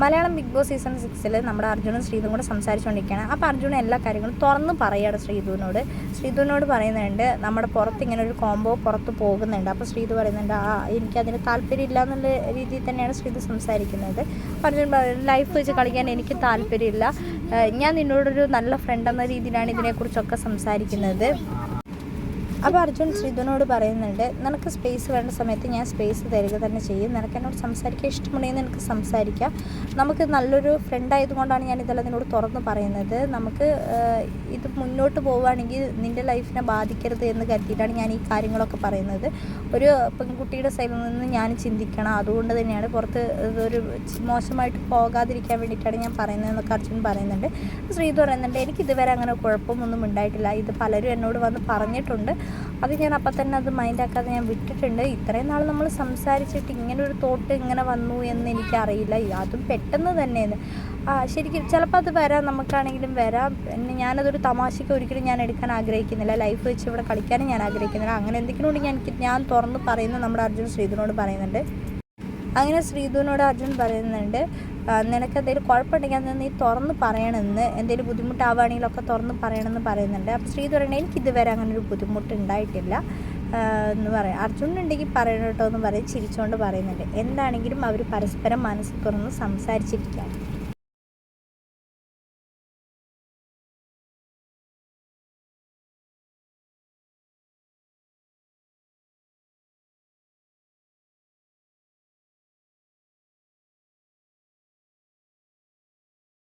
Malayalam big boss season സിക്സിൽ നമ്മുടെ അർജുനും ശ്രീതും കൂടെ സംസാരിച്ചുകൊണ്ടിരിക്കുകയാണ് അപ്പോൾ അർജുന എല്ലാ കാര്യങ്ങളും തുറന്ന് പറയുകയാണ് ശ്രീതുവിനോട് ശ്രീതുവിനോട് പറയുന്നുണ്ട് നമ്മുടെ പുറത്ത് ഇങ്ങനെ ഒരു കോംബോ പുറത്ത് പോകുന്നുണ്ട്. അപ്പോൾ ശ്രീധു പറയുന്നുണ്ട് ആ എനിക്കതിന് താല്പര്യമില്ല എന്നുള്ള രീതിയിൽ തന്നെയാണ് ശ്രീധു സംസാരിക്കുന്നത്. അർജുൻ ലൈഫ് വെച്ച് കളിക്കാൻ എനിക്ക് താല്പര്യമില്ല. ഞാൻ നിന്നോടൊരു നല്ല ഫ്രണ്ട് എന്ന രീതിയിലാണ് ഇതിനെക്കുറിച്ചൊക്കെ സംസാരിക്കുന്നത്. അപ്പോൾ അർജുൻ ശ്രീധുനോട് പറയുന്നുണ്ട് നിനക്ക് സ്പേസ് വേണ്ട സമയത്ത് ഞാൻ സ്പേസ് തരിക തന്നെ ചെയ്യും. നിനക്ക് എന്നോട് സംസാരിക്കാൻ ഇഷ്ടമുണ്ടെങ്കിൽ നിനക്ക് സംസാരിക്കാം. നമുക്ക് നല്ലൊരു ഫ്രണ്ട് ആയതുകൊണ്ടാണ് ഞാൻ ഇതെല്ലാം നിന്നോട് തുറന്ന് പറയുന്നത്. നമുക്ക് ഇത് മുന്നോട്ട് പോവുകയാണെങ്കിൽ നിന്റെ ലൈഫിനെ ബാധിക്കരുത് എന്ന് കരുതിയിട്ടാണ് ഞാൻ ഈ കാര്യങ്ങളൊക്കെ പറയുന്നത്. ഒരു പെൺകുട്ടിയുടെ സൈഡിൽ നിന്ന് ഞാൻ ചിന്തിക്കണം. അതുകൊണ്ട് തന്നെയാണ് പുറത്ത് ഒരു മോശമായിട്ട് പോകാതിരിക്കാൻ വേണ്ടിയിട്ടാണ് ഞാൻ പറയുന്നത് പറയുന്നതെന്നൊക്കെ അർജുൻ പറയുന്നുണ്ട്. ശ്രീത് പറയുന്നുണ്ട് എനിക്ക് ഇതുവരെ അങ്ങനെ കുഴപ്പമൊന്നും ഉണ്ടായിട്ടില്ല. ഇത് പലരും എന്നോട് വന്ന് പറഞ്ഞിട്ടുണ്ട്. അത് ഞാൻ അപ്പം തന്നെ അത് മൈൻഡാക്കാതെ ഞാൻ വിട്ടിട്ടുണ്ട്. ഇത്രയും നാൾ നമ്മൾ സംസാരിച്ചിട്ട് ഇങ്ങനെ ഒരു തോട്ട് ഇങ്ങനെ വന്നു എന്ന് എനിക്കറിയില്ല. അതും പെട്ടെന്ന് തന്നെയെന്ന് ആ ശരിക്കും ചിലപ്പോൾ അത് വരാം നമുക്കാണെങ്കിലും വരാം. പിന്നെ ഞാനതൊരു തമാശയ്ക്ക് ഒരിക്കലും ഞാൻ എടുക്കാൻ ആഗ്രഹിക്കുന്നില്ല. ലൈഫ് വെച്ച് ഇവിടെ കളിക്കാനും ഞാൻ ആഗ്രഹിക്കുന്നില്ല. അങ്ങനെ എന്തെങ്കിലും കൂടി ഞാൻ ഞാൻ തുറന്ന് പറയുന്നു നമ്മുടെ അർജുൻ ശ്രീധരനോട് പറയുന്നുണ്ട്. അങ്ങനെ ശ്രീധുവിനോട് അർജുൻ പറയുന്നുണ്ട് നിനക്ക് എന്തെങ്കിലും കുഴപ്പമുണ്ടെങ്കിൽ അത് നീ തുറന്ന് പറയണമെന്ന് എന്തെങ്കിലും ബുദ്ധിമുട്ടാവുകയാണെങ്കിലൊക്കെ തുറന്ന് പറയണമെന്ന് പറയുന്നുണ്ട്. അപ്പോൾ ശ്രീധു പറയണേ എനിക്ക് ഇതുവരെ അങ്ങനെ ഒരു ബുദ്ധിമുട്ട് ഉണ്ടായിട്ടില്ല എന്ന് പറയാം. അർജുനുണ്ടെങ്കിൽ പറയണം കേട്ടോ എന്ന് പറയും ചിരിച്ചുകൊണ്ട് പറയുന്നുണ്ട്. എന്താണെങ്കിലും അവർ പരസ്പരം മനസ്സ് തുറന്ന് സംസാരിച്ചിരിക്കുകയാണ്.